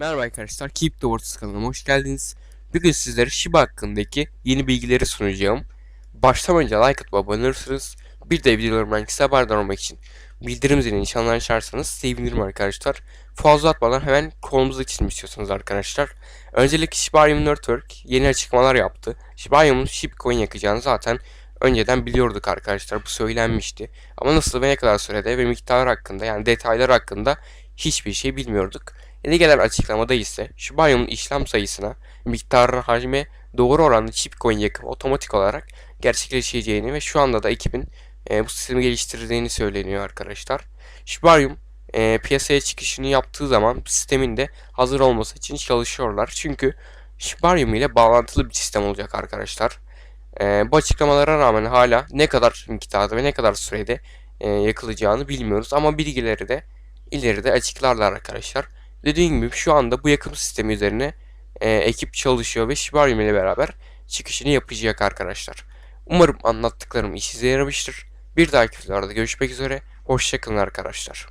Merhaba arkadaşlar, Keep the Words kanalıma hoş geldiniz. Bugün sizlere Shiba hakkındaki yeni bilgileri sunacağım. Başlamadan önce like atıp abone olursanız, bir de videolarımdan kısa haberdar olmak için bildirim zilini açarsanız sevinirim arkadaşlar. Fazla atmadan hemen konumuza geçelim istiyorsanız arkadaşlar. Öncelikle Shiba Inu Network yeni açıklamalar yaptı. Shiba Inu'nun Shibcoin yakacağını zaten önceden biliyorduk arkadaşlar. Bu söylenmişti. Ama nasıl ve ne kadar sürede ve miktar hakkında yani detaylar hakkında hiçbir şey bilmiyorduk. Yeni gelen açıklamada ise Shiba Inu'nun işlem sayısına, miktarına, hacme doğru oranlı chip coin yakımı otomatik olarak gerçekleşeceğini ve şu anda da ekibin e, bu sistemi geliştirdiğini söyleniyor arkadaşlar. Shiba Inu e, piyasaya çıkışını yaptığı zaman sistemin de hazır olması için çalışıyorlar. Çünkü Shiba Inu ile bağlantılı bir sistem olacak arkadaşlar. E, bu açıklamalara rağmen hala ne kadar miktarda ve ne kadar sürede e, yakılacağını bilmiyoruz ama bilgileri de ileride açıklarlar arkadaşlar. Dediğim gibi şu anda bu yakım sistemi üzerine e, ekip çalışıyor ve Shibarium ile beraber çıkışını yapacak arkadaşlar. Umarım anlattıklarım işinize yaramıştır. Bir dahaki videolarda görüşmek üzere. Hoşçakalın arkadaşlar.